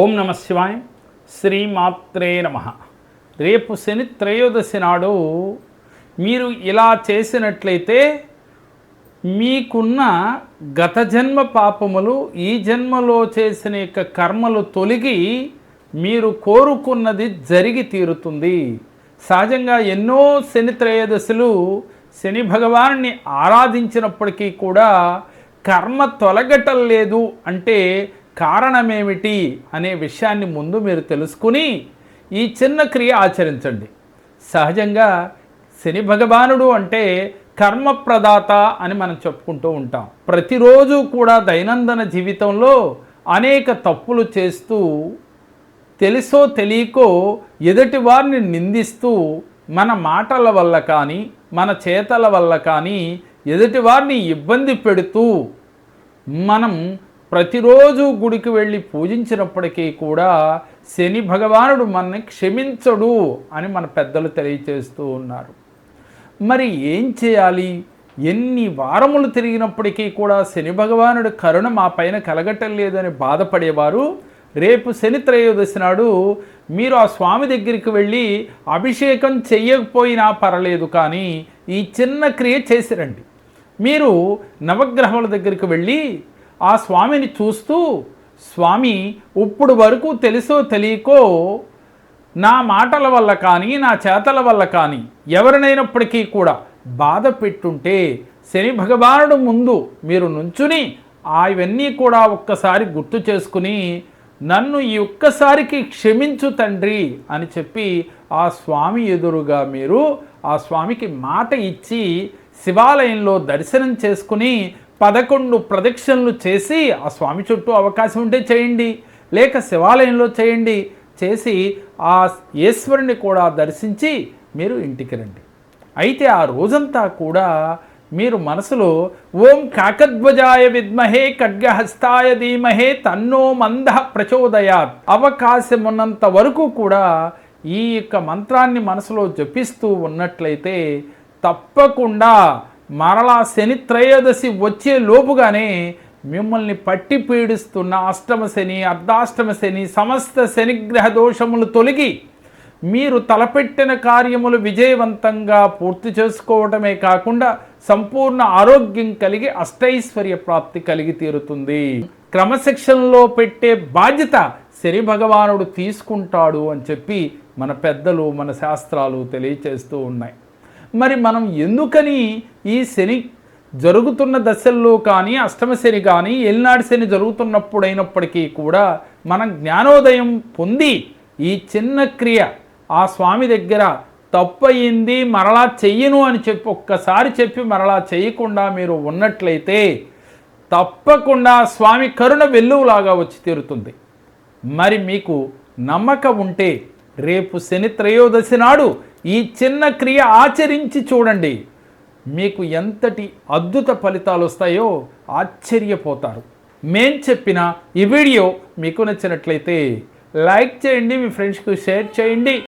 ఓం నమ శివాయ శ్రీమాత్రే నమ. రేపు శని త్రయోదశి నాడు మీరు ఇలా చేసినట్లయితే మీకున్న గత జన్మ పాపములు ఈ జన్మలో చేసిన యొక్క కర్మలు తొలగి మీరు కోరుకున్నది జరిగి తీరుతుంది. సహజంగా ఎన్నో శని త్రయోదశులు శని భగవాన్ని ఆరాధించినప్పటికీ కూడా కర్మ తొలగటం లేదు అంటే కారణమేమిటి అనే విషయాన్ని ముందు మీరు తెలుసుకుని ఈ చిన్న క్రియ ఆచరించండి. సహజంగా శని భగవానుడు అంటే కర్మప్రదాత అని మనం చెప్పుకుంటూ ఉంటాం. ప్రతిరోజు కూడా దైనందిన జీవితంలో అనేక తప్పులు చేస్తూ తెలుసో తెలియకో ఎదుటి వారిని నిందిస్తూ మన మాటల వల్ల కానీ మన చేతల వల్ల కానీ ఎదుటి వారిని ఇబ్బంది పెడుతూ మనం ప్రతిరోజు గుడికి వెళ్ళి పూజించినప్పటికీ కూడా శని భగవానుడు మనని క్షమించడు అని మన పెద్దలు తెలియచేస్తూ ఉన్నారు. మరి ఏం చేయాలి? ఎన్ని వారములు తిరిగినప్పటికీ కూడా శని భగవానుడి కరుణ మా పైన కలగటం లేదని బాధపడేవారు. రేపు శని త్రయోదశి నాడు మీరు ఆ స్వామి దగ్గరికి వెళ్ళి అభిషేకం చెయ్యకపోయినా పర్లేదు కానీ ఈ చిన్న క్రియ చేసిరండి. మీరు నవగ్రహముల దగ్గరికి వెళ్ళి ఆ స్వామిని చూస్తూ స్వామి ఇప్పుడు వరకు తెలుసో తెలియకో నా మాటల వల్ల కానీ నా చేతల వల్ల కానీ ఎవరినైనప్పటికీ కూడా బాధ పెట్టుంటే శని భగవానుడు ముందు మీరు నుంచుని అవన్నీ కూడా ఒక్కసారి గుర్తు చేసుకుని నన్ను ఈ ఒక్కసారికి క్షమించు తండ్రి అని చెప్పి ఆ స్వామి ఎదురుగా మీరు ఆ స్వామికి మాట ఇచ్చి శివాలయంలో దర్శనం చేసుకుని పదకొండు ప్రదక్షిణలు చేసి ఆ స్వామి చుట్టూ అవకాశం ఉంటే చేయండి. లేక శివాలయంలో చేయండి. చేసి ఆ ఈశ్వరుని కూడా దర్శించి మీరు ఇంటికి రండి. అయితే ఆ రోజంతా కూడా మీరు మనసులో ఓం కాకధ్వజాయ విద్మహే ఖడ్గహస్తాయ ధీమహే తన్నో మంద ప్రచోదయాత్ అవకాశమున్నంత వరకు కూడా ఈ యొక్క మంత్రాన్ని మనసులో జపిస్తూ ఉన్నట్లయితే తప్పకుండా మరలా శని త్రయోదశి వచ్చే లోపుగానే మిమ్మల్ని పట్టి పీడిస్తున్న అష్టమ శని అర్ధాష్టమ శని సమస్త శనిగ్రహ దోషములు తొలగి మీరు తలపెట్టిన కార్యములు విజయవంతంగా పూర్తి చేసుకోవటమే కాకుండా సంపూర్ణ ఆరోగ్యం కలిగి అష్టైశ్వర్య ప్రాప్తి కలిగి తీరుతుంది. క్రమశిక్షణలో పెట్టే బాధ్యత శని భగవానుడు తీసుకుంటాడు అని చెప్పి మన పెద్దలు మన శాస్త్రాలు తెలియచేస్తూ ఉన్నాయి. మరి మనం ఎందుకని ఈ శని జరుగుతున్న దశల్లో కానీ అష్టమ శని కానీ ఎల్నాడు శని జరుగుతున్నప్పుడైనప్పటికీ కూడా మనం జ్ఞానోదయం పొంది ఈ చిన్న క్రియ ఆ స్వామి దగ్గర తప్పయింది మరలా చెయ్యను అని చెప్పి ఒక్కసారి చెప్పి మరలా చేయకుండా మీరు ఉన్నట్లయితే తప్పకుండా స్వామి కరుణ వెల్లువులాగా వచ్చి తీరుతుంది. మరి మీకు నమ్మకం ఉంటే రేపు శని త్రయోదశి నాడు ఈ చిన్న క్రియ ఆచరించి చూడండి. మీకు ఎంతటి అద్భుత ఫలితాలు వస్తాయో ఆశ్చర్యపోతారు. మేం చెప్పిన ఈ వీడియో మీకు నచ్చినట్లయితే లైక్ చేయండి మీ ఫ్రెండ్స్కి షేర్ చేయండి.